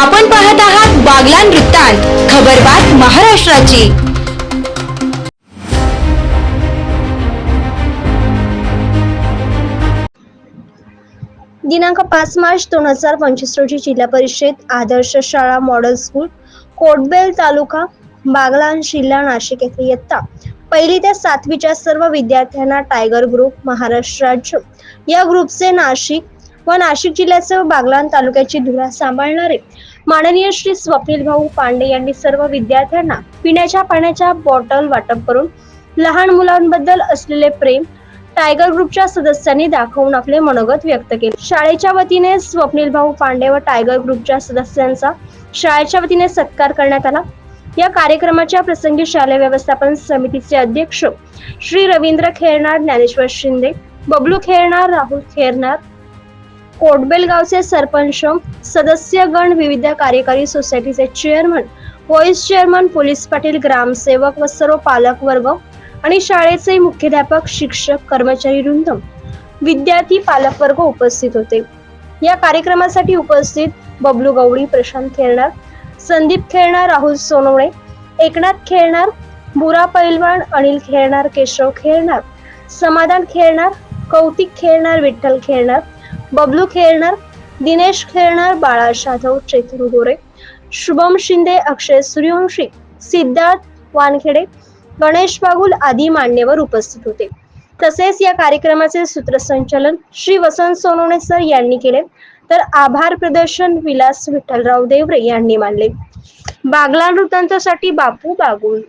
आपण पाहत आहात बागलान वृत्तांत खबरबात महाराष्ट्राची. दिनांक पाच मार्च दोन हजार पंचवीस रोजी जिल्हा परिषद आदर्श शाळा मॉडेल स्कूल कोटबेल तालुका बागलान जिल्हा नाशिक येथे इयत्ता. पहिली ते सातवीच्या सर्व विद्यार्थ्यांना टायगर ग्रुप महाराष्ट्र राज्य. या ग्रुपचे नाशिक व नाशिक जिल्ह्यासह बागलाण तालुक्याची धुरा सांभाळणारे माननीय श्री स्वप्नील भाऊ पांडे यांनी सर्व विद्यार्थ्यांना पिण्याच्या पाण्याच्या बॉटल वाटप करून लहान मुलांबद्दल असलेले प्रेम टायगर ग्रुपच्या सदस्यांनी दाखवून आपले मनोगत व्यक्त केले. शाळेच्या वतीने स्वप्नील भाऊ पांडे व टायगर ग्रुपच्या सदस्यांचा शाळेच्या वतीने सत्कार करण्यात आला. या कार्यक्रमाच्या प्रसंगी शालेय व्यवस्थापन समितीचे अध्यक्ष श्री रवींद्र खेरणार ज्ञानेश्वर शिंदे बबलू खेरणार राहुल खेरणार कोटबेल गावचे सरपंच सदस्यगण विविध कार्यकारी सोसायटीचे chairman vice chairman police Patil ग्रामसेवक व सर्व पालक वर्ग आणि शाळेचे मुख्याध्यापक शिक्षक कर्मचारी वृंद. विद्यार्थी पालक वर्ग उपस्थित होते. या कार्यक्रमासाठी उपस्थित बबलू गवळी प्रशांत खेळणार संदीप खेळणार राहुल सोनवणे एकनाथ खेळणार बुरा पैलवान अनिल खेळणार केशव खेळणार समाधान खेळणार कौतिक खेळणार विठ्ठल खेळणार बबलू खेळणार दिनेश खेळणार बाळा जाधव चेतन गोरे शुभम शिंदे अक्षय सूर्यवंशी सिद्धार्थ वानखेडे गणेश बागुल आदी मान्यवर उपस्थित होते. तसेच या कार्यक्रमाचे सूत्रसंचालन श्री वसंत सोनवणे सर यांनी केले. तर आभार प्रदर्शन विलास विठ्ठलराव देवरे यांनी मानले. बागला वृत्तांतासाठी बापू बागुल.